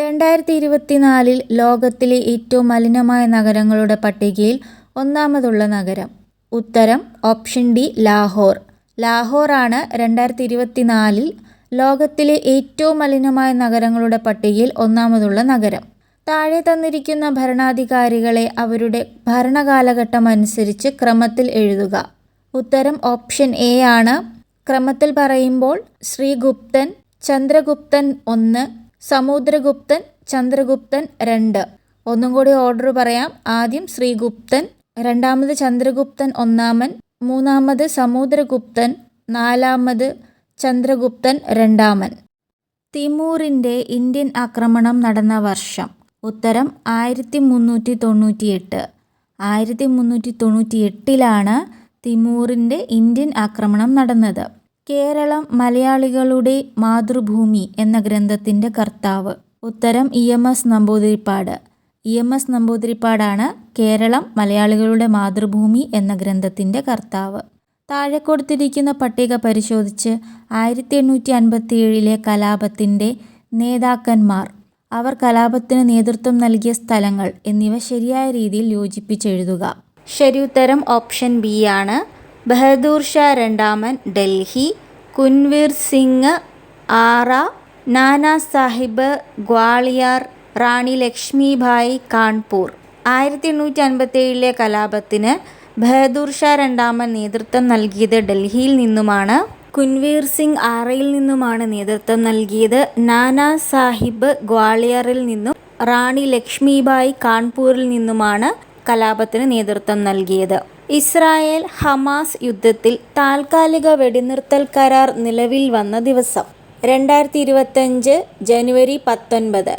രണ്ടായിരത്തി ഇരുപത്തിനാലിൽ ലോകത്തിലെ ഏറ്റവും മലിനമായ നഗരങ്ങളുടെ പട്ടികയിൽ ഒന്നാമതുള്ള നഗരം. ഉത്തരം ഓപ്ഷൻ ഡി ലാഹോർ. ലാഹോറാണ് രണ്ടായിരത്തി ഇരുപത്തിനാലിൽ ലോകത്തിലെ ഏറ്റവും മലിനമായ നഗരങ്ങളുടെ പട്ടികയിൽ ഒന്നാമതുള്ള നഗരം. താഴെ തന്നിരിക്കുന്ന ഭരണാധികാരികളെ അവരുടെ ഭരണകാലഘട്ടം അനുസരിച്ച് ക്രമത്തിൽ എഴുതുക. ഉത്തരം ഓപ്ഷൻ എ ആണ്. ക്രമത്തിൽ പറയുമ്പോൾ ശ്രീഗുപ്തൻ ചന്ദ്രഗുപ്തൻ ഒന്ന് സമുദ്രഗുപ്തൻ ചന്ദ്രഗുപ്തൻ രണ്ട്. ഒന്നും കൂടി ഓർഡർ പറയാം. ആദ്യം ശ്രീഗുപ്തൻ രണ്ടാമത് ചന്ദ്രഗുപ്തൻ ഒന്നാമൻ മൂന്നാമത് സമുദ്രഗുപ്തൻ നാലാമത് ചന്ദ്രഗുപ്തൻ രണ്ടാമൻ. തിമൂറിന്റെ ഇന്ത്യൻ ആക്രമണം നടന്ന വർഷം. ഉത്തരം ആയിരത്തി മുന്നൂറ്റി തൊണ്ണൂറ്റിയെട്ട് ആയിരത്തി മുന്നൂറ്റി തൊണ്ണൂറ്റി എട്ടിലാണ് തിമൂറിന്റെ ഇന്ത്യൻ ആക്രമണം നടന്നത്. കേരളം മലയാളികളുടെ മാതൃഭൂമി എന്ന ഗ്രന്ഥത്തിന്റെ കർത്താവ്. ഉത്തരം E M S Namboodiripad. E M S നമ്പൂതിരിപ്പാടാണ് കേരളം മലയാളികളുടെ മാതൃഭൂമി എന്ന ഗ്രന്ഥത്തിന്റെ കർത്താവ്. താഴെ കൊടുത്തിരിക്കുന്ന പട്ടിക പരിശോധിച്ച് ആയിരത്തി എണ്ണൂറ്റി അൻപത്തി ഏഴിലെ കലാപത്തിന്റെ നേതാക്കന്മാർ അവർ കലാപത്തിന് നേതൃത്വം നൽകിയ സ്ഥലങ്ങൾ എന്നിവ ശരിയായ രീതിയിൽ യോജിപ്പിച്ചെഴുതുക. ശരി ഉത്തരം ഓപ്ഷൻ ബി ആണ്. ബഹദൂർ ഷാ രണ്ടാമൻ ഡൽഹി. കുൻവീർ സിംഗ് ആറ. നാനാ സാഹിബ് ഗ്വാളിയാർ റാണി ലക്ഷ്മിഭായ് കാൺപൂർ. ആയിരത്തി എണ്ണൂറ്റി അൻപത്തി ഏഴിലെ കലാപത്തിന് ബഹദൂർ ഷാ രണ്ടാമൻ നേതൃത്വം നൽകിയത് ഡൽഹിയിൽ നിന്നുമാണ്. കുൻവീർ സിംഗ് ആറയിൽ നിന്നുമാണ് നേതൃത്വം നൽകിയത്. നാനാ സാഹിബ് ഗ്വാളിയറിൽ നിന്നും റാണി ലക്ഷ്മിബായി കാൺപൂരിൽ നിന്നുമാണ് കലാപത്തിന് നേതൃത്വം നൽകിയത്. ഇസ്രായേൽ ഹമാസ് യുദ്ധത്തിൽ താൽക്കാലിക വെടിനിർത്തൽ കരാർ നിലവിൽ വന്ന ദിവസം. രണ്ടായിരത്തി ഇരുപത്തഞ്ച് ജനുവരി പത്തൊൻപത്.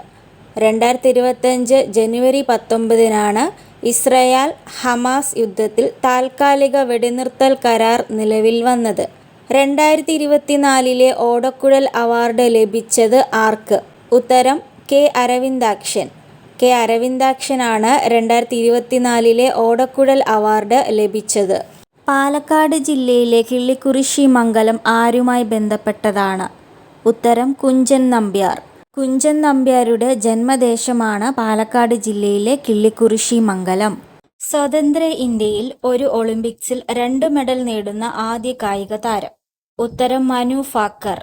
രണ്ടായിരത്തി ഇരുപത്തഞ്ച് ജനുവരി പത്തൊമ്പതിനാണ് ഇസ്രയേൽ ഹമാസ് യുദ്ധത്തിൽ താൽക്കാലിക വെടിനിർത്തൽ കരാർ നിലവിൽ വന്നത്. രണ്ടായിരത്തി ഇരുപത്തിനാലിലെ ഓടക്കുഴൽ അവാർഡ് ലഭിച്ചത് ആർക്ക്? ഉത്തരം കെ അരവിന്ദാക്ഷൻ. കെ അരവിന്ദാക്ഷനാണ് രണ്ടായിരത്തി ഇരുപത്തിനാലിലെ ഓടക്കുഴൽ അവാർഡ് ലഭിച്ചത്. പാലക്കാട് ജില്ലയിലെ കിള്ളിക്കുറിശി മംഗലം ആരുമായി ബന്ധപ്പെട്ടതാണ്. ഉത്തരം കുഞ്ചൻ നമ്പ്യാർ. കുഞ്ചൻ നമ്പ്യാരുടെ ജന്മദേശമാണ് പാലക്കാട് ജില്ലയിലെ കിള്ളിക്കുറിശി മംഗലം. സ്വതന്ത്ര ഇന്ത്യയിൽ ഒരു ഒളിമ്പിക്സിൽ രണ്ട് മെഡൽ നേടുന്ന ആദ്യ കായിക താരം. ഉത്തരം മനു ഫാക്കർ.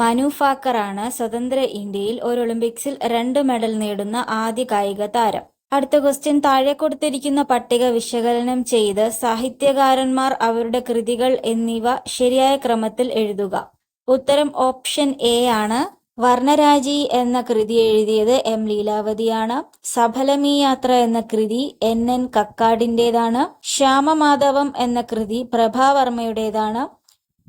മനു ഫാക്കറാണ് സ്വതന്ത്ര ഇന്ത്യയിൽ ഒരു ഒളിമ്പിക്സിൽ രണ്ട് മെഡൽ നേടുന്ന ആദ്യ കായിക താരം. അടുത്ത ക്വസ്റ്റ്യൻ താഴെ കൊടുത്തിരിക്കുന്ന പട്ടിക വിശകലനം ചെയ്ത് സാഹിത്യകാരന്മാർ അവരുടെ കൃതികൾ എന്നിവ ശരിയായ ക്രമത്തിൽ എഴുതുക. ഉത്തരം ഓപ്ഷൻ എ ആണ്. വർണരാജി എന്ന കൃതി എഴുതിയത് എം ലീലാവതിയാണ്. സഫലമീ യാത്ര എന്ന കൃതി എൻ എൻ കക്കാടിന്റെതാണ് ശ്യാമമാധവം എന്ന കൃതി പ്രഭാവർമ്മയുടേതാണ്.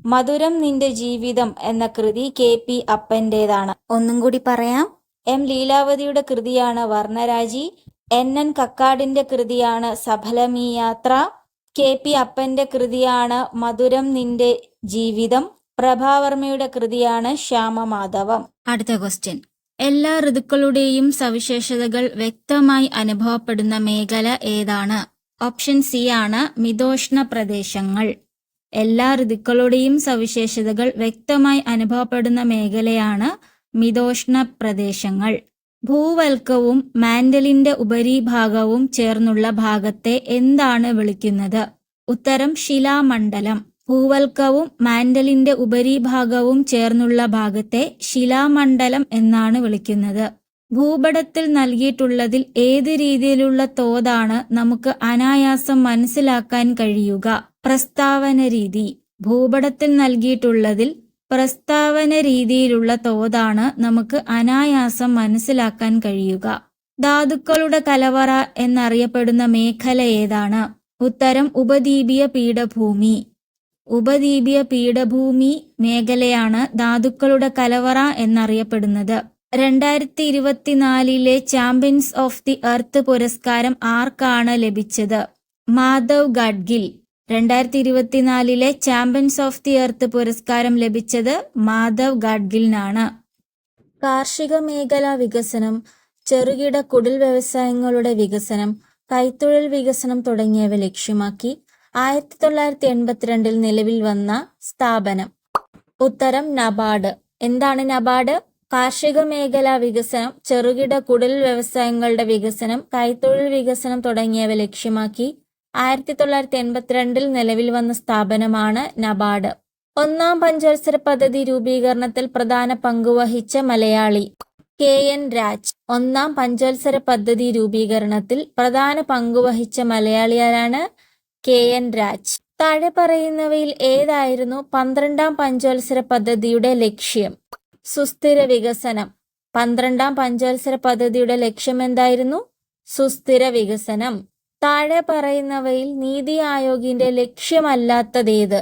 മധുരം നിന്റെ ജീവിതം എന്ന കൃതി കെ പി അപ്പന്റേതാണ്. ഒന്നും കൂടി പറയാം. എം ലീലാവതിയുടെ കൃതിയാണ് വർണരാജി. എൻ എൻ കക്കാടിന്റെ കൃതിയാണ് സഫലമീ യാത്ര കെ പി അപ്പന്റെ കൃതിയാണ് മധുരം നിന്റെ ജീവിതം. പ്രഭാവർമ്മയുടെ കൃതിയാണ് ശ്യാമമാധവം. അടുത്ത ക്വസ്റ്റ്യൻ എല്ലാ ഋതുക്കളുടെയും സവിശേഷതകൾ വ്യക്തമായി അനുഭവപ്പെടുന്ന മേഖല ഏതാണ്? ഓപ്ഷൻ സി ആണ് മിതോഷ്ണ പ്രദേശങ്ങൾ. എല്ലാ ഋതുക്കളുടെയും സവിശേഷതകൾ വ്യക്തമായി അനുഭവപ്പെടുന്ന മേഖലയാണ് മിതോഷ്ണ പ്രദേശങ്ങൾ. ഭൂവൽക്കവും മാൻഡലിന്റെ ഉപരിഭാഗവും ചേർന്നുള്ള ഭാഗത്തെ എന്താണ് വിളിക്കുന്നത്? ഉത്തരം ശിലാമണ്ഡലം. ഭൂവൽക്കവും മാൻഡലിന്റെ ഉപരിഭാഗവും ചേർന്നുള്ള ഭാഗത്തെ ശിലാമണ്ഡലം എന്നാണ് വിളിക്കുന്നത്. ഭൂപടത്തിൽ നൽകിയിട്ടുള്ളതിൽ ഏത് രീതിയിലുള്ള തോതാണ് നമുക്ക് അനായാസം മനസ്സിലാക്കാൻ കഴിയുക? പ്രസ്താവന രീതി ഭൂപടത്തിൽ നൽകിയിട്ടുള്ളതിൽ പ്രസ്താവന രീതിയിലുള്ള തോതാണ് നമുക്ക് അനായാസം മനസ്സിലാക്കാൻ കഴിയുക. ധാതുക്കളുടെ കലവറ എന്നറിയപ്പെടുന്ന മേഖല ഏതാണ്? ഉത്തരം ഉപദ്വീപീയ പീഠഭൂമി. ഉപദ്വീപീയ പീഠഭൂമി മേഖലയാണ് ധാതുക്കളുടെ കലവറ എന്നറിയപ്പെടുന്നത്. രണ്ടായിരത്തി ഇരുപത്തിനാലിലെ ചാമ്പ്യൻസ് ഓഫ് ദി എർത്ത് പുരസ്കാരം ആർക്കാണ് ലഭിച്ചത്? മാധവ് ഗഡ്ഗിൽ. രണ്ടായിരത്തി ഇരുപത്തിനാലിലെ ചാമ്പ്യൻസ് ഓഫ് ദി എർത്ത് പുരസ്കാരം ലഭിച്ചത് മാധവ് ഗാഡ്ഗിലിനാണ്. കാർഷിക മേഖലാ വികസനം ചെറുകിട കുടിൽ വ്യവസായങ്ങളുടെ വികസനം കൈത്തൊഴിൽ വികസനം തുടങ്ങിയവ ലക്ഷ്യമാക്കി ആയിരത്തി തൊള്ളായിരത്തി എൺപത്തിരണ്ടിൽ നിലവിൽ വന്ന സ്ഥാപനം. ഉത്തരം നബാർഡ്. എന്താണ് നബാർഡ്? കാർഷിക മേഖലാ വികസനം ചെറുകിട കുടിൽ വ്യവസായങ്ങളുടെ വികസനം കൈത്തൊഴിൽ വികസനം തുടങ്ങിയവ ലക്ഷ്യമാക്കി ആയിരത്തി തൊള്ളായിരത്തി എൺപത്തിരണ്ടിൽ നിലവിൽ വന്ന സ്ഥാപനമാണ് നബാർഡ്. ഒന്നാം പഞ്ചവത്സര പദ്ധതി രൂപീകരണത്തിൽ പ്രധാന പങ്കുവഹിച്ച മലയാളി കെ എൻ രാജ്. ഒന്നാം പഞ്ചവത്സര പദ്ധതി രൂപീകരണത്തിൽ പ്രധാന പങ്കുവഹിച്ച മലയാളിയാരാണ് കെ എൻ രാജ്. താഴെ പറയുന്നവയിൽ ഏതായിരുന്നു പന്ത്രണ്ടാം പഞ്ചവത്സര പദ്ധതിയുടെ ലക്ഷ്യം? സുസ്ഥിര വികസനം. പന്ത്രണ്ടാം പഞ്ചവത്സര പദ്ധതിയുടെ ലക്ഷ്യം എന്തായിരുന്നു? സുസ്ഥിര വികസനം. താഴെ പറയുന്നവയിൽ നീതി ആയോഗിന്റെ ലക്ഷ്യമല്ലാത്തതേത്.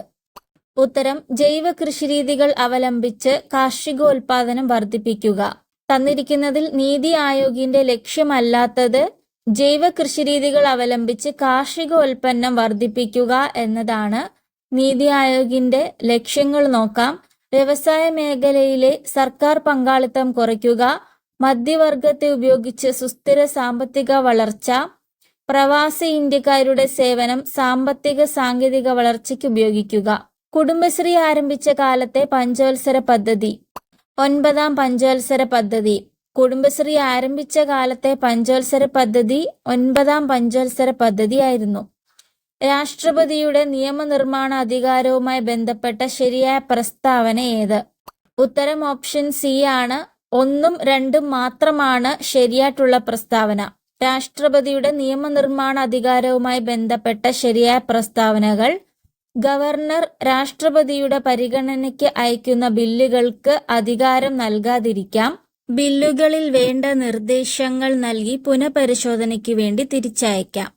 ഉത്തരം ജൈവ കൃഷിരീതികൾ അവലംബിച്ച് കാർഷികോൽപാദനം വർദ്ധിപ്പിക്കുക. തന്നിരിക്കുന്നതിൽ നീതി ആയോഗിന്റെ ലക്ഷ്യമല്ലാത്തത് ജൈവ കൃഷിരീതികൾ അവലംബിച്ച് കാർഷികോൽപ്പന്നം വർദ്ധിപ്പിക്കുക എന്നതാണ് നീതി ആയോഗിന്റെ ലക്ഷ്യങ്ങൾ നോക്കാം. വ്യവസായ മേഖലയിലെ സർക്കാർ പങ്കാളിത്തം കുറയ്ക്കുക മധ്യവർഗത്തെ ഉപയോഗിച്ച് സുസ്ഥിര സാമ്പത്തിക വളർച്ച പ്രവാസി ഇന്ത്യക്കാരുടെ സേവനം സാമ്പത്തിക സാങ്കേതിക വളർച്ചയ്ക്ക് ഉപയോഗിക്കുക. കുടുംബശ്രീ ആരംഭിച്ച കാലത്തെ പഞ്ചവത്സര പദ്ധതി. ഒൻപതാം പഞ്ചവത്സര പദ്ധതി. കുടുംബശ്രീ ആരംഭിച്ച കാലത്തെ പഞ്ചവത്സര പദ്ധതി ഒൻപതാം പഞ്ചവത്സര പദ്ധതിയായിരുന്നു രാഷ്ട്രപതിയുടെ നിയമനിർമ്മാണ അധികാരവുമായി ബന്ധപ്പെട്ട ശരിയായ പ്രസ്താവന ഏത്? ഉത്തരം ഓപ്ഷൻ സി ആണ്. ഒന്നും രണ്ടും മാത്രമാണ് ശരിയായിട്ടുള്ള പ്രസ്താവന. രാഷ്ട്രപതിയുടെ നിയമനിർമ്മാണ അധികാരവുമായി ബന്ധപ്പെട്ട ശരിയായ പ്രസ്താവനകൾ ഗവർണർ രാഷ്ട്രപതിയുടെ പരിഗണനയ്ക്ക് അയക്കുന്ന ബില്ലുകൾക്ക് അധികാരം നൽകാതിരിക്കാം ബില്ലുകളിൽ വേണ്ട നിർദ്ദേശങ്ങൾ നൽകി പുനഃപരിശോധനയ്ക്ക് വേണ്ടി തിരിച്ചയക്കാം.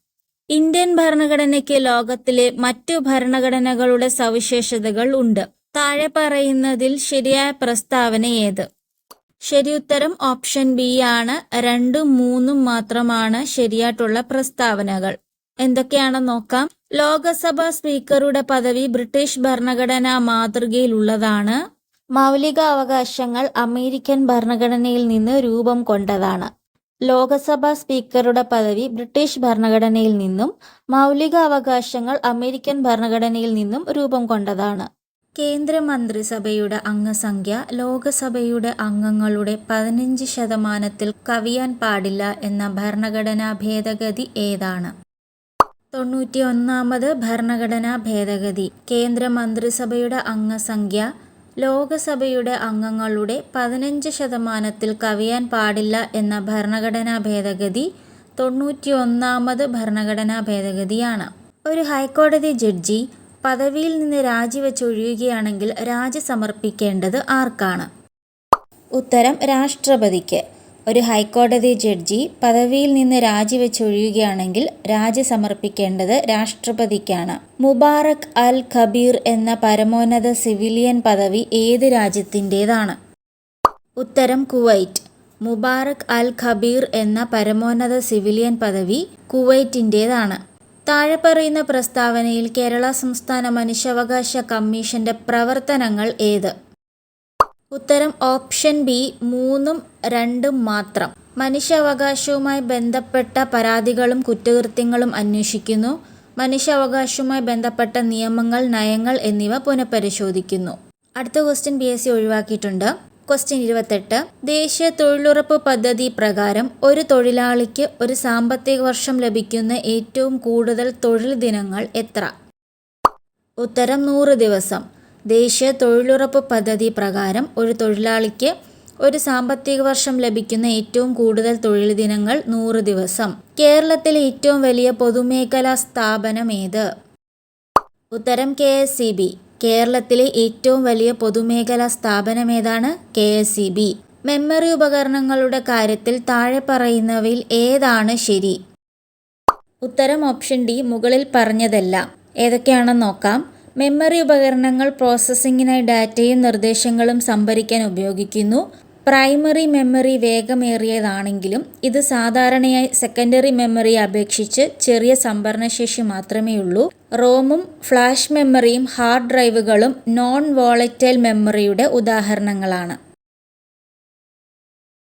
ഇന്ത്യൻ ഭരണഘടനയ്ക്ക് ലോകത്തിലെ മറ്റു ഭരണഘടനകളുടെ സവിശേഷതകൾ ഉണ്ട്. താഴെ പറയുന്നതിൽ ശരിയായ പ്രസ്താവന ഏത്? ശരി ഉത്തരം ഓപ്ഷൻ ബി ആണ്. രണ്ടും മൂന്നും മാത്രമാണ് ശരിയായിട്ടുള്ള പ്രസ്താവനകൾ. എന്തൊക്കെയാണെന്ന് നോക്കാം. ലോകസഭാ സ്പീക്കറുടെ പദവി ബ്രിട്ടീഷ് ഭരണഘടനാ മാതൃകയിലുള്ളതാണ്. മൗലിക അവകാശങ്ങൾ അമേരിക്കൻ ഭരണഘടനയിൽ നിന്ന് രൂപം കൊണ്ടതാണ്. ലോകസഭാ സ്പീക്കറുടെ പദവി ബ്രിട്ടീഷ് ഭരണഘടനയിൽ നിന്നും മൗലിക അവകാശങ്ങൾ അമേരിക്കൻ ഭരണഘടനയിൽ നിന്നും രൂപം കൊണ്ടതാണ്. കേന്ദ്രമന്ത്രിസഭയുടെ അംഗസംഖ്യ ലോകസഭയുടെ അംഗങ്ങളുടെ പതിനഞ്ച് ശതമാനത്തിൽ കവിയാൻ പാടില്ല എന്ന ഭരണഘടനാ ഭേദഗതി ഏതാണ്? തൊണ്ണൂറ്റി ഒന്നാമത് ഭരണഘടനാ ഭേദഗതി. കേന്ദ്രമന്ത്രിസഭയുടെ അംഗസംഖ്യ ലോകസഭയുടെ അംഗങ്ങളുടെ പതിനഞ്ച് ശതമാനത്തിൽ കവിയാൻ പാടില്ല എന്ന ഭരണഘടനാ ഭേദഗതി തൊണ്ണൂറ്റി ഒന്നാമത് ഭരണഘടനാ ഭേദഗതിയാണ്. ഒരു ഹൈക്കോടതി ജഡ്ജി പദവിയിൽ നിന്ന് രാജിവെച്ചൊഴിയുകയാണെങ്കിൽ രാജി സമർപ്പിക്കേണ്ടത് ആർക്കാണ്? ഉത്തരം രാഷ്ട്രപതിക്ക്. ഒരു ഹൈക്കോടതി ജഡ്ജി പദവിയിൽ നിന്ന് രാജിവെച്ചൊഴിയുകയാണെങ്കിൽ രാജി സമർപ്പിക്കേണ്ടത് രാഷ്ട്രപതിക്കാണ്. മുബാറക് അൽ ഖബീർ എന്ന പരമോന്നത സിവിലിയൻ പദവി ഏത് രാജ്യത്തിന്റേതാണ്? ഉത്തരം കുവൈറ്റ്. മുബാറക് അൽ ഖബീർ എന്ന പരമോന്നത സിവിലിയൻ പദവി കുവൈറ്റിന്റേതാണ്. താഴെ പറയുന്ന പ്രസ്താവനയിൽ കേരള സംസ്ഥാന മനുഷ്യാവകാശ കമ്മീഷന്റെ പ്രവർത്തനങ്ങൾ ഏത്? ഉത്തരം ഓപ്ഷൻ ബി മൂന്നും രണ്ടും മാത്രം. മനുഷ്യാവകാശവുമായി ബന്ധപ്പെട്ട പരാതികളും കുറ്റകൃത്യങ്ങളും അന്വേഷിക്കുന്നു. മനുഷ്യാവകാശവുമായി ബന്ധപ്പെട്ട നിയമങ്ങൾ നയങ്ങൾ എന്നിവ പുനഃപരിശോധിക്കുന്നു. അടുത്ത ക്വസ്റ്റ്യൻ പി എസ് സി ഒഴിവാക്കിയിട്ടുണ്ട്. ക്വസ്റ്റ്യൻ ഇരുപത്തെട്ട്. ദേശീയ തൊഴിലുറപ്പ് പദ്ധതി പ്രകാരം ഒരു തൊഴിലാളിക്ക് ഒരു സാമ്പത്തിക വർഷം ലഭിക്കുന്ന ഏറ്റവും കൂടുതൽ തൊഴിൽ ദിനങ്ങൾ എത്ര? ഉത്തരം നൂറ് ദിവസം. ദേശീയ തൊഴിലുറപ്പ് പദ്ധതി പ്രകാരം ഒരു തൊഴിലാളിക്ക് ഒരു സാമ്പത്തിക വർഷം ലഭിക്കുന്ന ഏറ്റവും കൂടുതൽ തൊഴിൽ ദിനങ്ങൾ നൂറ് ദിവസം. കേരളത്തിലെ ഏറ്റവും വലിയ പൊതുമേഖലാ സ്ഥാപനം ഏത്? ഉത്തരം കെ എസ് സി ബി. കേരളത്തിലെ ഏറ്റവും വലിയ പൊതുമേഖലാ സ്ഥാപനം ഏതാണ് K S E B. Memory ഉപകരണങ്ങളുടെ കാര്യത്തിൽ താഴെ പറയുന്നവയിൽ ഏതാണ് ശരി? ഉത്തരം ഓപ്ഷൻ ഡി മുകളിൽ പറഞ്ഞതെല്ലാം. ഏതൊക്കെയാണെന്ന് നോക്കാം. മെമ്മറി ഉപകരണങ്ങൾ പ്രോസസ്സിങ്ങിനായി ഡാറ്റയും നിർദ്ദേശങ്ങളും സംഭരിക്കാൻ ഉപയോഗിക്കുന്നു. പ്രൈമറി മെമ്മറി വേഗമേറിയതാണെങ്കിലും ഇത് സാധാരണയായി സെക്കൻഡറി മെമ്മറിയെ അപേക്ഷിച്ച് ചെറിയ സംഭരണശേഷി മാത്രമേ ഉള്ളൂ റോമും ഫ്ലാഷ് മെമ്മറിയും ഹാർഡ് ഡ്രൈവുകളും നോൺ വോളറ്റൈൽ മെമ്മറിയുടെ ഉദാഹരണങ്ങളാണ്.